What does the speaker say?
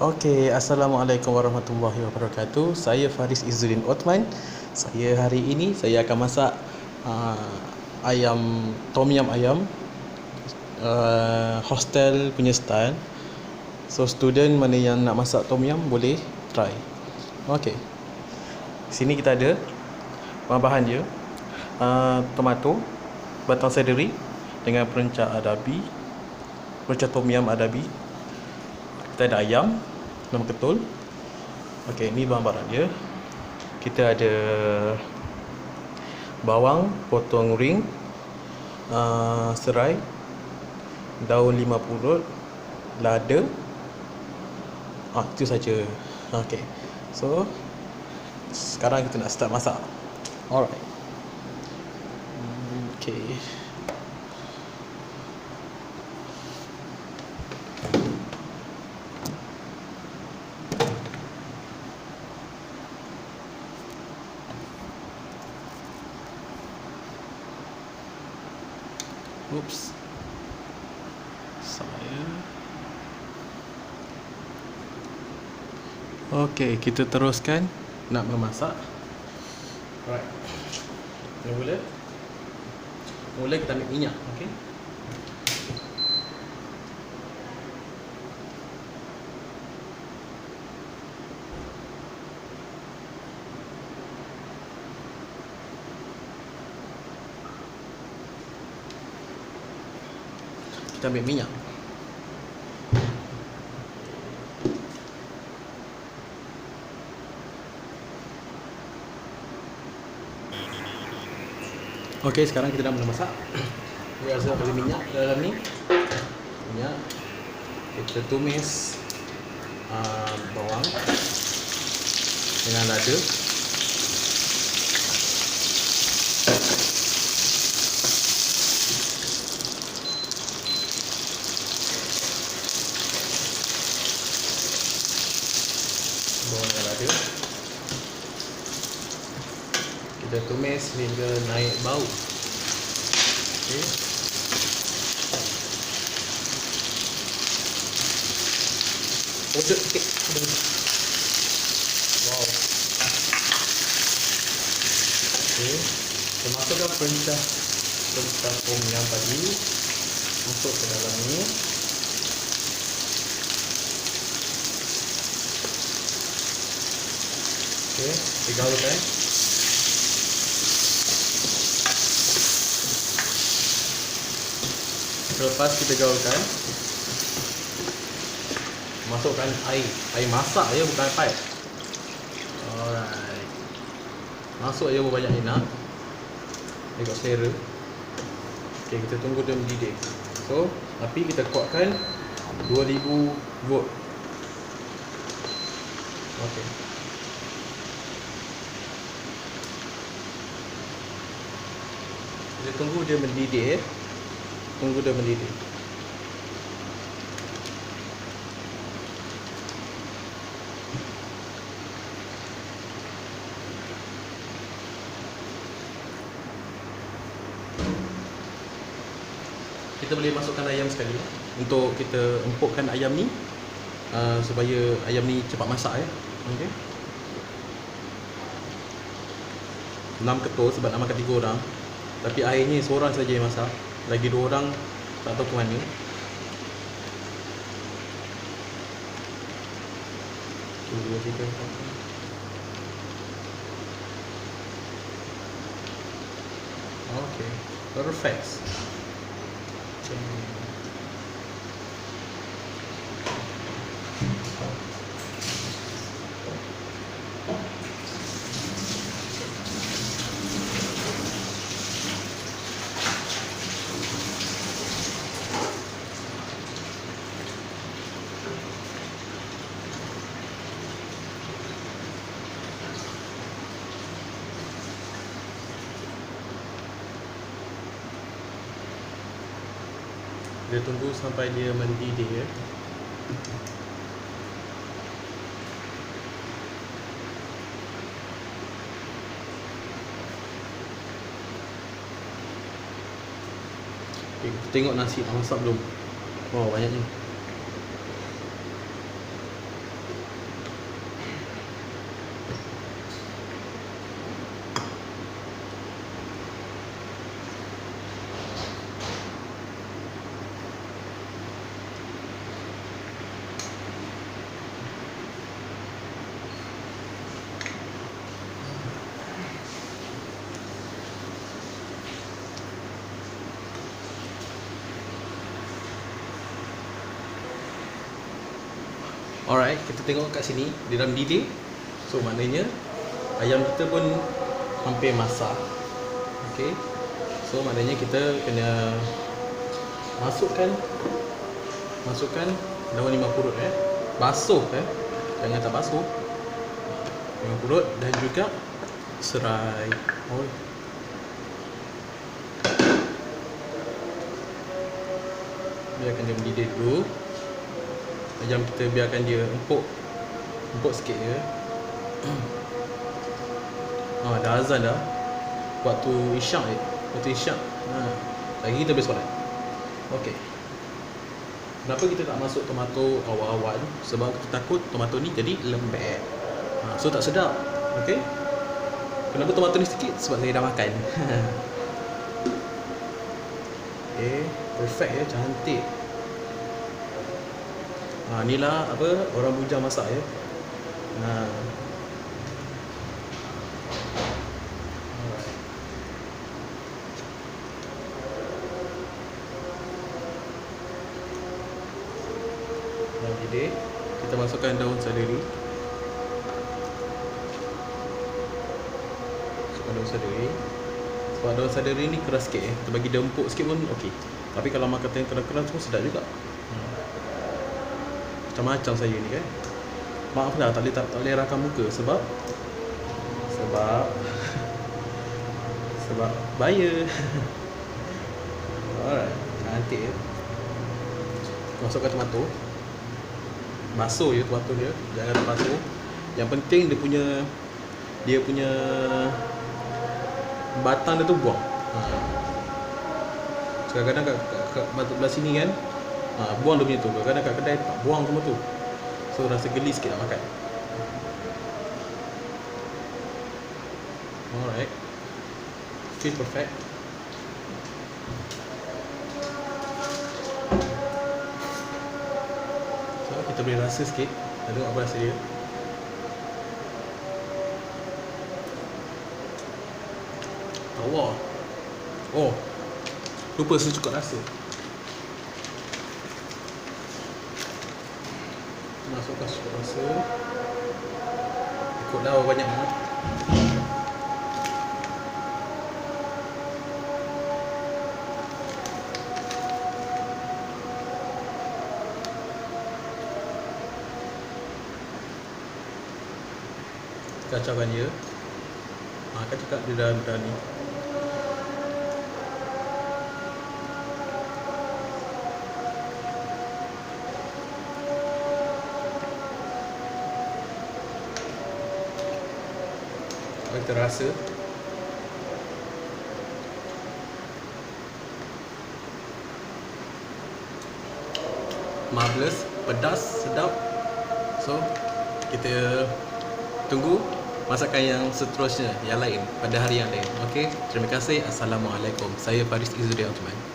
Okey, Assalamualaikum warahmatullahi wabarakatuh. Saya Faris Izzuddin Othman. Saya hari ini saya akan masak uh, ayam tom yum ayam uh, hostel punya style. So student mana yang nak masak tom yum boleh try. Okey. Sini kita ada bahan-bahan dia. Uh, tomato, batang seledri dengan perencah adabi, perencah tom yum adabi, kita ada ayam dalam ketul Okey, ni bahan-bahan dia Kita ada Bawang potong ring uh, Serai Daun lima purut Lada Ah, itu saja. Okey. So sekarang kita nak start masak. Alright. Okay. Oops. Saya Okey, kita teruskan nak memasak. Alright. Mula Mula kita ambil minyak, okey. Kita ambil minyak. Okey, sekarang kita dah mula masak. Kita rasa ada minyak dalam ni. Minyak. Kita tumis uh, bawang dengan lada. Bawang dengan lada. Kita tumis hingga naik bau. Okey. Odot sikit. Wow. Okey. Kita masukkan pencah pencah tom yang tadi masuk ke dalam ni. Okey, digaulkan. Selepas kita gaulkan Masukkan air. Air masak je bukan pipe. Alright. Masuk je berapa banyak ni nak? Ikut selera. Okay kita tunggu dia mendidih. So Api kita kuatkan 2000 volt. Okay. Kita tunggu dia mendidih Tunggu dia mendidih. Kita boleh masukkan ayam sekali ya, Untuk kita empukkan ayam ni uh, Supaya ayam ni cepat masak ya? Okay. 6 ketul sebab nak makan 3 orang. Tapi airnya seorang saja yang masak Lagi 2 orang tak tahu ke mana dua, tiga, empat. Okay, perfect. Okay. Kita tunggu sampai dia mendidih ya. Okay, tengok nasi dah masak belum. Wow, banyaknya. Alright, kita tengok kat sini di dalam dinding. So maknanya ayam kita pun hampir masak. Okay. So maknanya kita kena masukkan masukkan daun lima purut eh. Basuh eh. Jangan tak basuh. Lima purut dan juga serai. Oh. Biarkan dia mendidih dulu. Ayam kita biarkan dia empuk. Empuk sikit je. Ah, dah azan dah. Waktu isyak je. Waktu isyak. Ha. Lagi kita boleh solat. Okay Kenapa kita tak masuk tomato awal-awal? Sebab kita takut tomato ni jadi lembek. Ha. So tak sedap. Okay Kenapa tomato ni sikit? Sebab saya dah makan. Okay Perfect ya, cantik Ha, inilah apa orang bujang masak ya. Ha. Dah didih. Kita masukkan daun seledri. Masukkan daun seledri. Sebab daun seledri ni keras sikit eh. Kita bagi dia empuk sikit pun okey. Tapi kalau makan yang keras-keras pun sedap juga. Macam-macam saya ni kan. Maaf lah tak boleh tak, tak boleh rakam muka sebab sebab sebab bayar. Alright, cantik ya. Masukkan tomato. Basuh je tomato dia, jangan basuh. Yang penting dia punya dia punya batang dia tu buang. Ha. Kadang-kadang kat, kat, kat batu belah sini kan ha, Buang dia punya tu. Kadang-kadang kat kedai tak buang semua tu. So rasa geli sikit nak makan. Alright. Feel perfect. So kita boleh rasa sikit. Kita tengok apa rasa dia. Tawar Oh. Lupa secukup rasa Masukkan secukup rasa Ikutlah berapa banyak nak Kacaukan dia. Ha, Kan cakap dia dah, dah ni Bagi terasa. Marvelous. Pedas Sedap. So Kita Tunggu Masakan yang seterusnya Yang lain Pada hari yang lain. Okay Terima kasih. Assalamualaikum. Saya Faris Izzuddin Ottoman